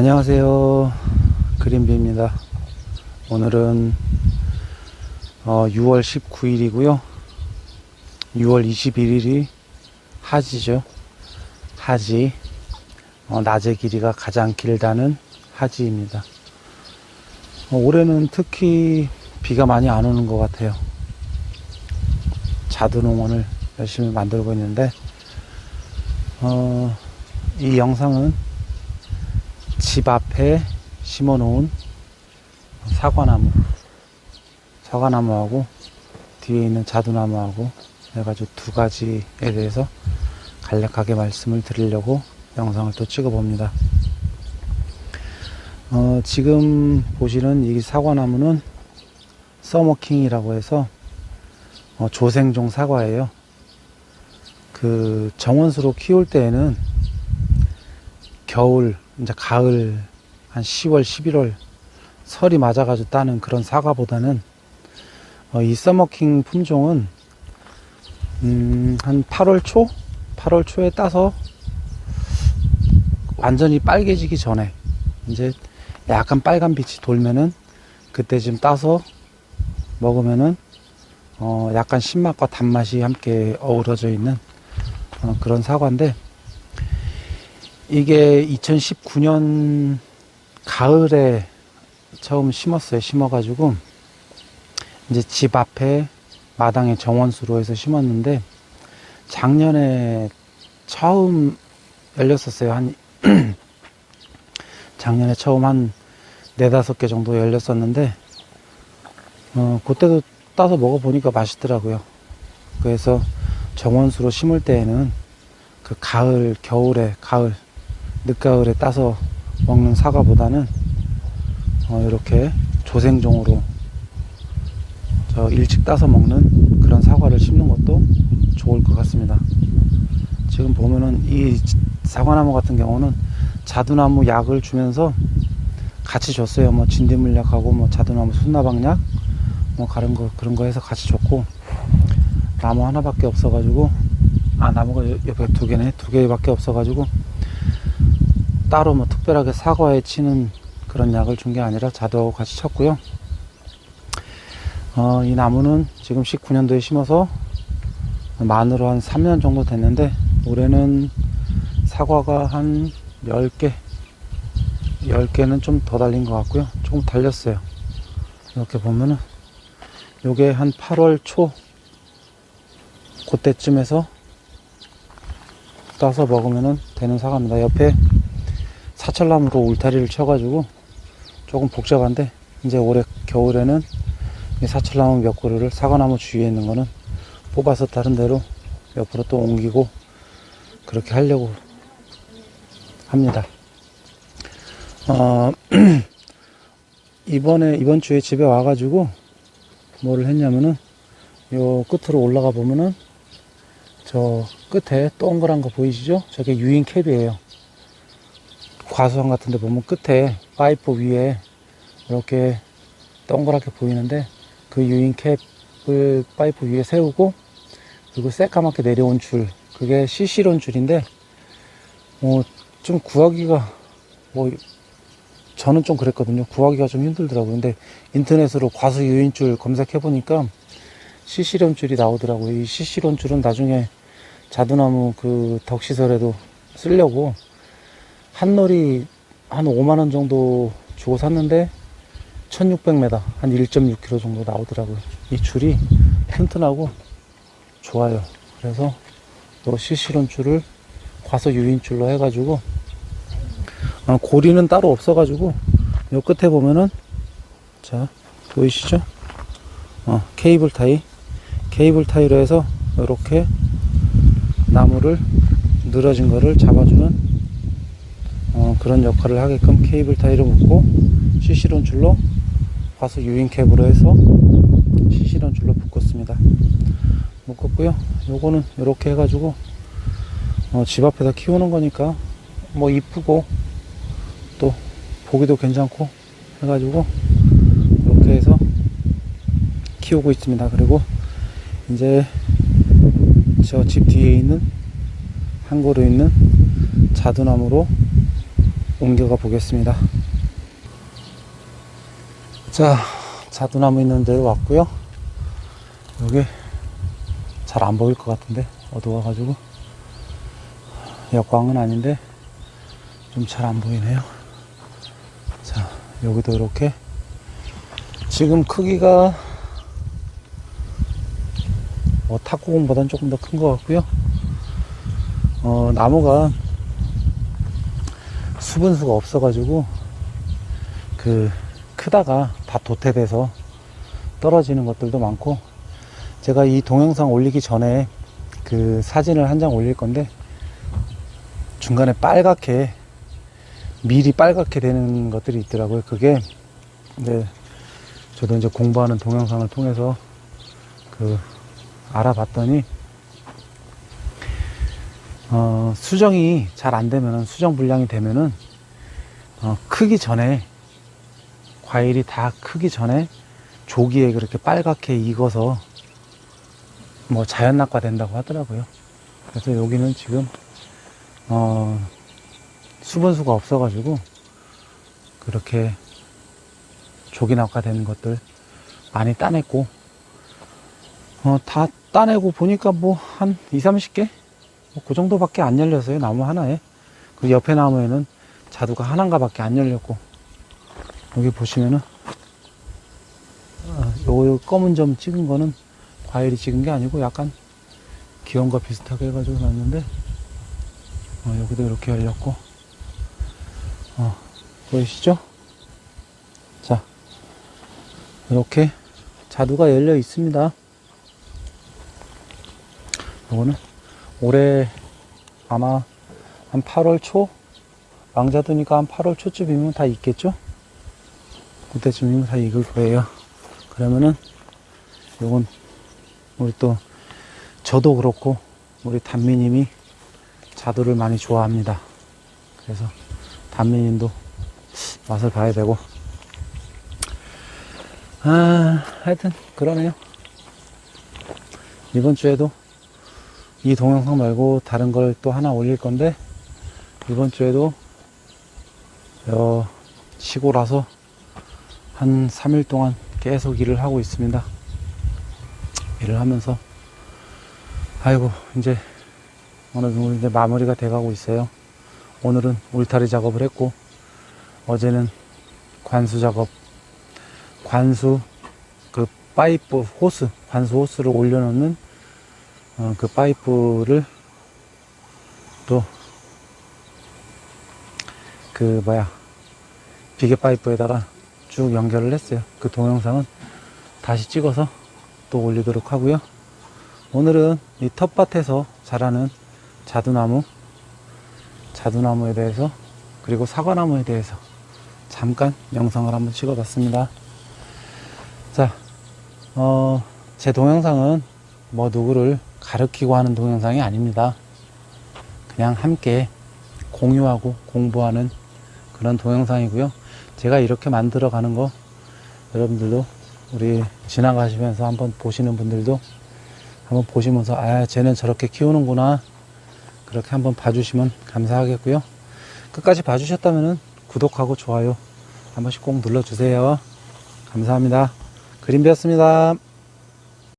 안녕하세요. 그린비입니다. 오늘은 어, 6월 19일이고요. 6월 21일이 하지죠. 하지. 어, 낮의 길이가 가장 길다는 하지입니다. 어, 올해는 특히 비가 많이 안 오는 것 같아요. 자두농원을 열심히 만들고 있는데, 어, 이 영상은 집 앞에 심어 놓은 사과나무, 사과나무하고 뒤에 있는 자두나무하고 해가지고 두 가지에 대해서 간략하게 말씀을 드리려고 영상을 또 찍어 봅니다. 어, 지금 보시는 이 사과나무는 서머킹이라고 해서 어, 조생종 사과예요. 그 정원수로 키울 때에는 겨울, 이제 가을 한 10월, 11월 설이 맞아가지고 따는 그런 사과보다는 어, 이 서머킹 품종은 음, 한 8월 초, 8월 초에 따서 완전히 빨개지기 전에 이제 약간 빨간 빛이 돌면은 그때쯤 따서 먹으면은 어, 약간 신맛과 단맛이 함께 어우러져 있는 어, 그런 사과인데 이게 2019년 가을에 처음 심었어요. 심어가지고 이제 집 앞에 마당에 정원수로 해서 심었는데 작년에 처음 열렸었어요. 한 작년에 처음 한 네다섯 개 정도 열렸었는데 어, 그때도 따서 먹어보니까 맛있더라고요. 그래서 정원수로 심을 때에는 그 가을, 겨울에, 가을, 늦가을에 따서 먹는 사과보다는 어, 이렇게 조생종으로 저 일찍 따서 먹는 그런 사과를 심는 것도 좋을 것 같습니다. 지금 보면은 이 사과나무 같은 경우는 자두나무 약을 주면서 같이 줬어요. 뭐 진딧물약하고 뭐 자두나무 순나방약 뭐 그런 거 그런 거 해서 같이 줬고 나무 하나밖에 없어가지고 아 나무가 여- 옆에 두 개네 두 개밖에 없어가지고 따로 뭐 특별하게 사과에 치는 그런 약을 준 게 아니라 자두하고 같이 쳤고요. 어, 이 나무는 지금 19년도에 심어서 만으로 한 3년 정도 됐는데 올해는 사과가 한 10개 10개는 좀 더 달린 것 같고요. 조금 달렸어요. 이렇게 보면은 요게 한 8월 초 그때쯤에서 따서 먹으면 되는 사과입니다. 옆에 사철나무로 울타리를 쳐가지고 조금 복잡한데 이제 올해 겨울에는 이 사철나무 몇 그루를 사과나무 주위에 있는 거는 뽑아서 다른 데로 옆으로 또 옮기고 그렇게 하려고 합니다. 어, 이번에 이번 주에 집에 와가지고 뭐를 했냐면은 요 끝으로 올라가 보면은 저 끝에 동그란 거 보이시죠? 저게 유인 캡이에요. 과수원 같은 데 보면 끝에 파이프 위에 이렇게 동그랗게 보이는데 그 유인 캡을 파이프 위에 세우고 그리고 새까맣게 내려온 줄 그게 CC론 줄인데 뭐 좀 구하기가 뭐 저는 좀 그랬거든요. 구하기가 좀 힘들더라고요. 근데 인터넷으로 과수 유인줄 검색해 보니까 CC론 줄이 나오더라고요. 이 CC론 줄은 나중에 자두나무 그 덕시설에도 쓰려고 한 놀이 한 5만원 정도 주고 샀는데 1600m 한 1.6km 정도 나오더라고요. 이 줄이 튼튼하고 좋아요. 그래서 요 CC론 줄을 과서 유인줄로 해가지고 어, 고리는 따로 없어가지고 요 끝에 보면은 자 보이시죠? 어, 케이블 타이 케이블 타이로 해서 이렇게 나무를 늘어진 거를 잡아주는 어, 그런 역할을 하게끔 케이블 타이를 묶고 시시론 줄로 과수 유인 캡으로 해서 시시론 줄로 묶었습니다. 묶었고요. 요거는 이렇게 해가지고 어, 집 앞에다 키우는 거니까 뭐 이쁘고 또 보기도 괜찮고 해가지고 이렇게 해서 키우고 있습니다. 그리고 이제 저 집 뒤에 있는 한 그루 있는 자두나무로 옮겨가 보겠습니다. 자, 자두나무 있는 데로 왔고요. 여기 잘 안 보일 것 같은데 어두워가지고 역광은 아닌데 좀 잘 안 보이네요. 자, 여기도 이렇게 지금 크기가 뭐 탁구공보다는 조금 더 큰 것 같고요. 어, 나무가 수분수가 없어가지고 그 크다가 다 도태돼서 떨어지는 것들도 많고 제가 이 동영상 올리기 전에 그 사진을 한 장 올릴 건데 중간에 빨갛게 미리 빨갛게 되는 것들이 있더라고요. 그게 이제 저도 이제 공부하는 동영상을 통해서 그 알아봤더니 어, 수정이 잘 안 되면은 수정 불량이 되면은 어, 크기 전에 과일이 다 크기 전에 조기에 그렇게 빨갛게 익어서 뭐 자연 낙과 된다고 하더라고요. 그래서 여기는 지금 어, 수분수가 없어 가지고 그렇게 조기 낙과 되는 것들 많이 따냈고 어, 다 따내고 보니까 뭐 한 2, 30개? 뭐그 정도밖에 안 열렸어요. 나무 하나에. 그 옆에 나무에는 자두가 하나인가 밖에 안 열렸고. 여기 보시면은, 어, 요 검은 점 찍은 거는 과일이 찍은 게 아니고 약간 거 비슷하게 해가지고 놨는데, 어, 여기도 이렇게 열렸고, 어, 보이시죠? 자, 이렇게 자두가 열려 있습니다. 요거는 올해 아마 한 8월 초 왕자두니까 한 8월 초쯤이면 다 익겠죠? 그때쯤이면 다 익을 거예요. 그러면은 요건 우리 또 저도 그렇고 우리 단미님이 자두를 많이 좋아합니다. 그래서 단미님도 맛을 봐야 되고 아 하여튼 그러네요. 이번 주에도 이 동영상 말고 다른 걸 또 하나 올릴 건데 이번 주에도 어, 쉬고 나서 한 3일 동안 계속 일을 하고 있습니다. 일을 하면서 아이고 이제 어느 정도 이제 마무리가 돼가고 있어요. 오늘은 울타리 작업을 했고 어제는 관수 작업 관수 그 파이프 호스 관수 호스를 올려놓는 어, 그 파이프를 또 그 뭐야 비계 파이프에다가 쭉 연결을 했어요. 그 동영상은 다시 찍어서 또 올리도록 하고요. 오늘은 이 텃밭에서 자라는 자두나무, 자두나무에 대해서 그리고 사과나무에 대해서 잠깐 영상을 한번 찍어 봤습니다. 자, 어, 제 동영상은 뭐 누구를 가르치고 하는 동영상이 아닙니다. 그냥 함께 공유하고 공부하는 그런 동영상이고요. 제가 이렇게 만들어 가는 거 여러분들도 우리 지나가시면서 한번 보시는 분들도 한번 보시면서 아 쟤는 저렇게 키우는구나 그렇게 한번 봐주시면 감사하겠고요. 끝까지 봐주셨다면 구독하고 좋아요 한 번씩 꼭 눌러주세요. 감사합니다. 그림되었습니다.